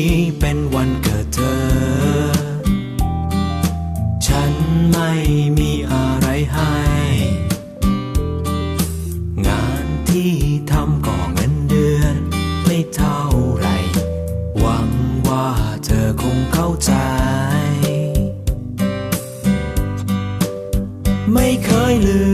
ี้เป็นวันเกิดเธอ ฉันไม่มีอะไรให้ งานที่ทำก็เงินเดือน ไม่เท่าไร หวังว่าเธอคงเข้าใจ ไม่เคยลืม